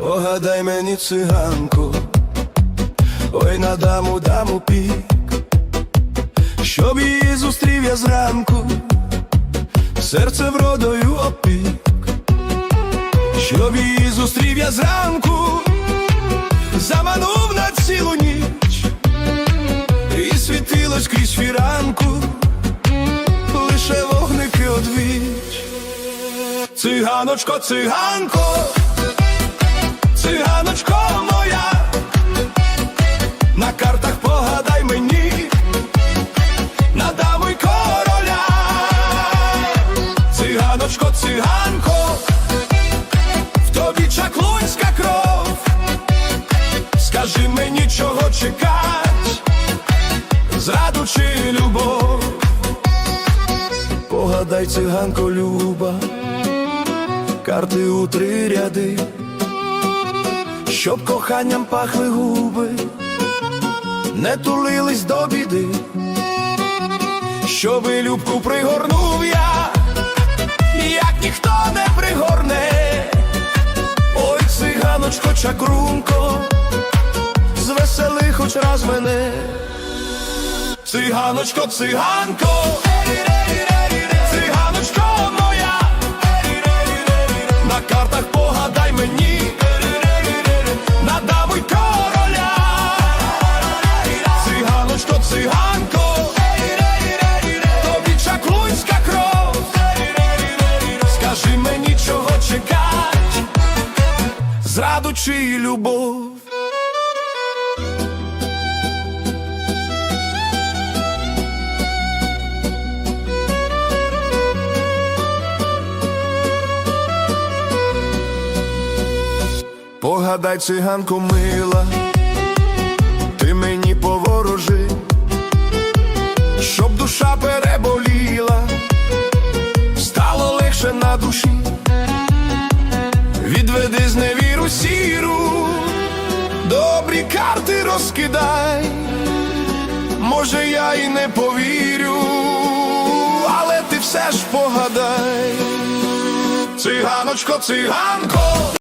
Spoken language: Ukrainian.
Погадай мені циганку, ой на даму даму пік, щоб її зустрів я зранку, серце вродою опік, щоб її зустрів я зранку, заманув на цілу ніч, і світилось крізь фіранку, лише вогники одвіч. Циганочко, циганко, циганочко моя, на картах погадай мені, на короля, циганочко, циганко, в тобі чаклунська кров, скажи мені, чого чекать, зраду чи любов, погадай, циганко, люба. Карти у три ряди, щоб коханням пахли губи, не тулились до біди, щоби любку пригорнув я, як ніхто не пригорне, ой, циганочко, чакрунко, звесели хоч раз мене, циганочко, циганко, чи любов. Погадай, циганко мила, ти мені поворожи, щоб душа переболіла, стало легше на душі, карти розкидай, може я й не повірю, але ти все ж погадай, циганочко, циганко.